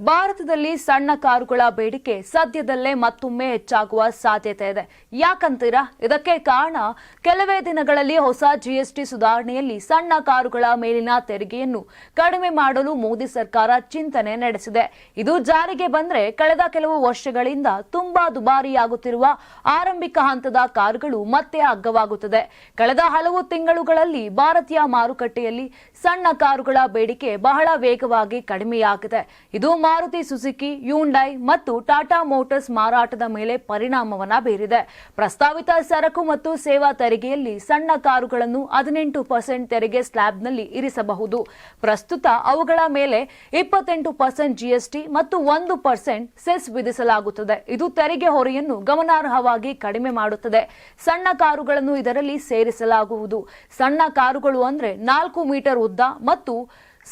ಭಾರತದಲ್ಲಿ ಸಣ್ಣ ಕಾರುಗಳ ಬೇಡಿಕೆ ಸದ್ಯದಲ್ಲೇ ಮತ್ತೊಮ್ಮೆ ಹೆಚ್ಚಾಗುವ ಸಾಧ್ಯತೆ ಇದೆ. ಯಾಕಂತೀರಾ? ಇದಕ್ಕೆ ಕಾರಣ ಕೆಲವೇ ದಿನಗಳಲ್ಲಿ ಹೊಸ ಜಿಎಸ್ಟಿ ಸುಧಾರಣೆಯಲ್ಲಿ ಸಣ್ಣ ಕಾರುಗಳ ಮೇಲಿನ ತೆರಿಗೆಯನ್ನು ಕಡಿಮೆ ಮಾಡಲು ಮೋದಿ ಸರ್ಕಾರ ಚಿಂತನೆ ನಡೆಸಿದೆ. ಇದು ಜಾರಿಗೆ ಬಂದ್ರೆ ಕಳೆದ ಕೆಲವು ವರ್ಷಗಳಿಂದ ತುಂಬಾ ದುಬಾರಿಯಾಗುತ್ತಿರುವ ಆರಂಭಿಕ ಹಂತದ ಕಾರುಗಳು ಮತ್ತೆ ಅಗ್ಗವಾಗುತ್ತದೆ. ಕಳೆದ ಹಲವು ತಿಂಗಳುಗಳಲ್ಲಿ ಭಾರತೀಯ ಮಾರುಕಟ್ಟೆಯಲ್ಲಿ ಸಣ್ಣ ಕಾರುಗಳ ಬೇಡಿಕೆ ಬಹಳ ವೇಗವಾಗಿ ಕಡಿಮೆಯಾಗಿದೆ. ಇದು ಮಾರುತಿ ಸುಜುಕಿ ಯೂಂಡೈ ಮತ್ತು ಟಾಟಾ ಮೋಟರ್ಸ್ ಮಾರಾಟದ ಮೇಲೆ ಪರಿಣಾಮವನ್ನ ಬೀರಿದೆ. ಪ್ರಸ್ತಾವಿತ ಸರಕು ಮತ್ತು ಸೇವಾ ತೆರಿಗೆಯಲ್ಲಿ ಸಣ್ಣ ಕಾರುಗಳನ್ನು ಹದಿನೆಂಟು ಪರ್ಸೆಂಟ್ ತೆರಿಗೆ ಸ್ಲ್ಯಾಬ್ನಲ್ಲಿ ಇರಿಸಬಹುದು. ಪ್ರಸ್ತುತ ಅವುಗಳ ಮೇಲೆ ಇಪ್ಪತ್ತೆಂಟು ಪರ್ಸೆಂಟ್ ಜಿಎಸ್ಟಿ ಮತ್ತು ಒಂದು ಪರ್ಸೆಂಟ್ ಸೆಸ್ ವಿಧಿಸಲಾಗುತ್ತದೆ. ಇದು ತೆರಿಗೆ ಹೊರೆಯನ್ನು ಗಮನಾರ್ಹವಾಗಿ ಕಡಿಮೆ ಮಾಡುತ್ತದೆ. ಸಣ್ಣ ಕಾರುಗಳನ್ನು ಇದರಲ್ಲಿ ಸೇರಿಸಲಾಗುವುದು. ಸಣ್ಣ ಕಾರುಗಳು ಅಂದ್ರೆ ನಾಲ್ಕು ಮೀಟರ್ ಉದ್ದ ಮತ್ತು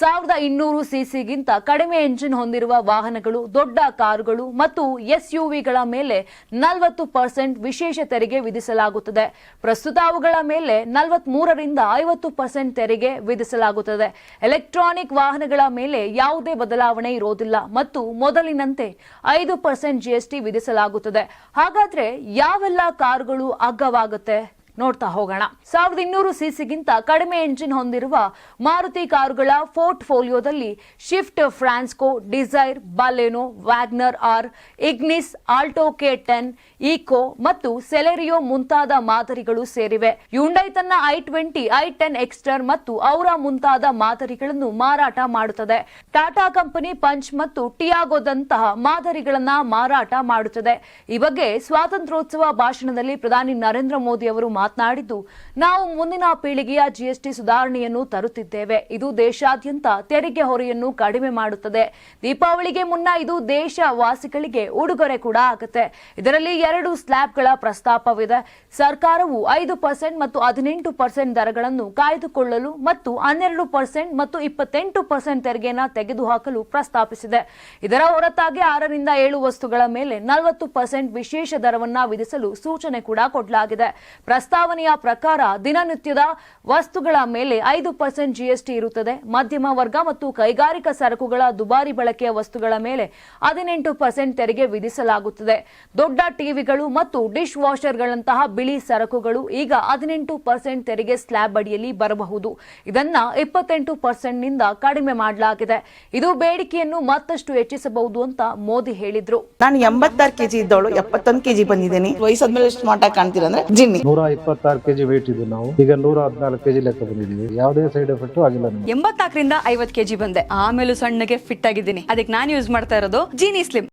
ಸಾವಿರದ ಇನ್ನೂರು ಸಿಸಿಗಿಂತ ಕಡಿಮೆ ಎಂಜಿನ್ ಹೊಂದಿರುವ ವಾಹನಗಳು, ದೊಡ್ಡ ಕಾರುಗಳು ಮತ್ತು ಎಸ್ಯುವಿಗಳ ಮೇಲೆ ನಲವತ್ತು ಪರ್ಸೆಂಟ್ ವಿಶೇಷ ತೆರಿಗೆ ವಿಧಿಸಲಾಗುತ್ತದೆ. ಪ್ರಸ್ತುತ ಅವುಗಳ ಮೇಲೆ ನಲವತ್ಮೂರರಿಂದ ಐವತ್ತು ಪರ್ಸೆಂಟ್ ತೆರಿಗೆ ವಿಧಿಸಲಾಗುತ್ತದೆ. ಎಲೆಕ್ಟ್ರಾನಿಕ್ ವಾಹನಗಳ ಮೇಲೆ ಯಾವುದೇ ಬದಲಾವಣೆ ಇರೋದಿಲ್ಲ ಮತ್ತು ಮೊದಲಿನಂತೆ ಐದು ಪರ್ಸೆಂಟ್ ಜಿಎಸ್ಟಿ ವಿಧಿಸಲಾಗುತ್ತದೆ. ಹಾಗಾದ್ರೆ ಯಾವೆಲ್ಲ ಕಾರುಗಳು ಅಗ್ಗವಾಗುತ್ತೆ? ನೋಡ್ತಾ ಹೋಗೋಣ. ಸಾವಿರದ ಇನ್ನೂರು ಸಿಸಿಗಿಂತ ಕಡಿಮೆ ಎಂಜಿನ್ ಹೊಂದಿರುವ ಮಾರುತಿ ಕಾರುಗಳ ಪೋರ್ಟ್ಫೋಲಿಯೋದಲ್ಲಿ Swift Fronx, Dzire, Baleno, Wagon R, Ignis, Alto K ten, Eeco ಮತ್ತು ಸೆಲೆರಿಯೋ ಮುಂತಾದ ಮಾದರಿಗಳು ಸೇರಿವೆ. ಯುಂಡೈ ತನ್ನ i twenty, i ten Exter ಮತ್ತು ಔರ ಮುಂತಾದ ಮಾದರಿಗಳನ್ನು ಮಾರಾಟ ಮಾಡುತ್ತದೆ. ಟಾಟಾ ಕಂಪನಿ ಪಂಚ್ ಮತ್ತು ಟಿಯಾಗೋದಂತಹ ಮಾದರಿಗಳನ್ನ ಮಾರಾಟ ಮಾಡುತ್ತದೆ. ಈ ಬಗ್ಗೆ ಸ್ವಾತಂತ್ರ್ಯೋತ್ಸವ ಭಾಷಣದಲ್ಲಿ ಪ್ರಧಾನಿ ನರೇಂದ್ರ ಮೋದಿ ಅವರು ಮಾತನಾಡಿದ್ದು, ನಾವು ಮುಂದಿನ ಪೀಳಿಗೆಯ ಜಿಎಸ್ಟಿ ಸುಧಾರಣೆಯನ್ನು ತರುತ್ತಿದ್ದೇವೆ. ಇದು ದೇಶಾದ್ಯಂತ ತೆರಿಗೆ ಹೊರೆಯನ್ನು ಕಡಿಮೆ ಮಾಡುತ್ತದೆ. ದೀಪಾವಳಿಗೆ ಮುನ್ನ ಇದು ದೇಶ ವಾಸಿಗಳಿಗೆ ಉಡುಗೊರೆ ಕೂಡ ಆಗುತ್ತೆ. ಇದರಲ್ಲಿ ಎರಡು ಸ್ಲ್ಯಾಬ್ಗಳ ಪ್ರಸ್ತಾಪವಿದೆ. ಸರ್ಕಾರವು ಐದು ಪರ್ಸೆಂಟ್ ಮತ್ತು ಹದಿನೆಂಟು ಪರ್ಸೆಂಟ್ ದರಗಳನ್ನು ಕಾಯ್ದುಕೊಳ್ಳಲು ಮತ್ತು ಹನ್ನೆರಡು ಪರ್ಸೆಂಟ್ ಮತ್ತು ಇಪ್ಪತ್ತೆಂಟು ಪರ್ಸೆಂಟ್ ತೆರಿಗೆನ ತೆಗೆದುಹಾಕಲು ಪ್ರಸ್ತಾಪಿಸಿದೆ. ಇದರ ಹೊರತಾಗಿ ಆರರಿಂದ ಏಳು ವಸ್ತುಗಳ ಮೇಲೆ ನಲವತ್ತು ಪರ್ಸೆಂಟ್ ವಿಶೇಷ ದರವನ್ನ ವಿಧಿಸಲು ಸೂಚನೆ ಕೂಡ ಕೊಡಲಾಗಿದೆ. ಪ್ರಸ್ತಾವನೆಯ ಪ್ರಕಾರ ದಿನನಿತ್ಯದ ವಸ್ತುಗಳ ಮೇಲೆ ಐದು ಪರ್ಸೆಂಟ್ ಜಿಎಸ್ಟಿ ಇರುತ್ತದೆ. ಮಧ್ಯಮ ವರ್ಗ ಮತ್ತು ಕೈಗಾರಿಕಾ ಸರಕುಗಳ ದುಬಾರಿ ಬಳಕೆಯ ವಸ್ತುಗಳ ಮೇಲೆ ಹದಿನೆಂಟು ಪರ್ಸೆಂಟ್ ತೆರಿಗೆ ವಿಧಿಸಲಾಗುತ್ತದೆ. ದೊಡ್ಡ ಟಿವಿಗಳು ಮತ್ತು ಡಿಶ್ ವಾಷರ್ಗಳಂತಹ ಬಿಳಿ ಸರಕುಗಳು ಈಗ ಹದಿನೆಂಟು ಪರ್ಸೆಂಟ್ ತೆರಿಗೆ ಸ್ಲ್ಯಾಬ್ ಅಡಿಯಲ್ಲಿ ಬರಬಹುದು. ಇದನ್ನ ಇಪ್ಪತ್ತೆಂಟು ಪರ್ಸೆಂಟ್ನಿಂದ ಕಡಿಮೆ ಮಾಡಲಾಗಿದೆ. ಇದು ಬೇಡಿಕೆಯನ್ನು ಮತ್ತಷ್ಟು ಹೆಚ್ಚಿಸಬಹುದು ಅಂತ ಮೋದಿ ಹೇಳಿದ್ರು. ನಾನು ಎಂಬತ್ತಾರು ಕೆಜಿ ಇದ್ದವಳು ಎಪ್ಪತ್ತೊಂದು ಕೆಜಿ ಬಂದಿದ್ದೀನಿ. ವಯಸ್ಸಾದ್ಮೇಲೆ ಸ್ಮಾರ್ಟ್ ಆಗಿ ಕಾಣ್ತೀರಾ ಅಂದ್ರೆ ಜಿನ್ನಿ. ನೂರ ಇಪ್ಪತ್ತಾರು ಕೆಜಿ ವೇಟ್ ಇದ್ದು ನಾವು. ಈಗ ನೂರ ಹದಿನಾಲ್ಕು ಕೆಜಿ ಲೆಕ್ಕ ಬಂದಿದ್ದೀವಿ. ಯಾವುದೇ ಸೈಡ್ ಎಫೆಕ್ಟ್ ಆಗಿಲ್ಲ ಎಂಬತ್ತಾಕರಿಂದ ಐವತ್ ಕೆಜಿ ಬಂದೆ. ಆಮೇಲೂ ಸಣ್ಣಗೆ ಫಿಟ್ ಆಗಿದ್ದೀನಿ. ಅದಕ್ಕೆ ನಾನು ಯೂಸ್ ಮಾಡ್ತಾ ಇರೋದು ಜೀನಿ ಸ್ಲಿಮ್